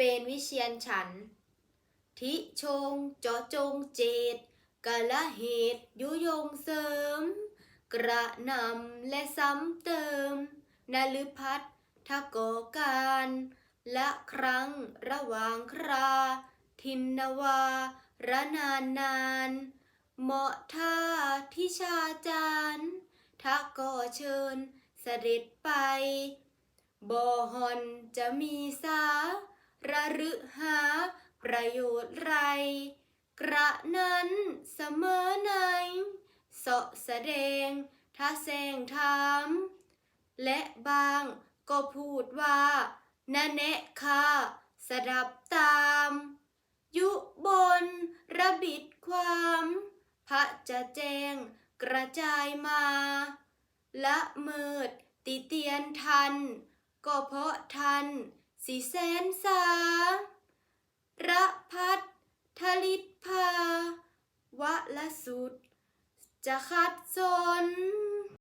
เปนวิเชียนฉัน ทิชงจาะจงเจตกะละเหตุยุยงเสริม กระนำและซ้ำเติมนฤพัฒน์ทกการละครั้งระหว่างครา ทินนวาระนานนานเหมาะท่าทิชาจารย์ทักก็เชิญเสด็จไป บ่หอนจะมีสา ระรึหา ประโยชน์ไร กระนั้นเสมอในเสาะแสดงท่าแสงถามและบางก็พูดว่านาแนะค่ะสดับตาม ยุบนระบิดความ พระจะแจ้งกระจายมา ละเมิดติเตียนทัน ก็เพราะทัน สิแสนสาระพัดทลิตพาวะละสุด จะขัดสน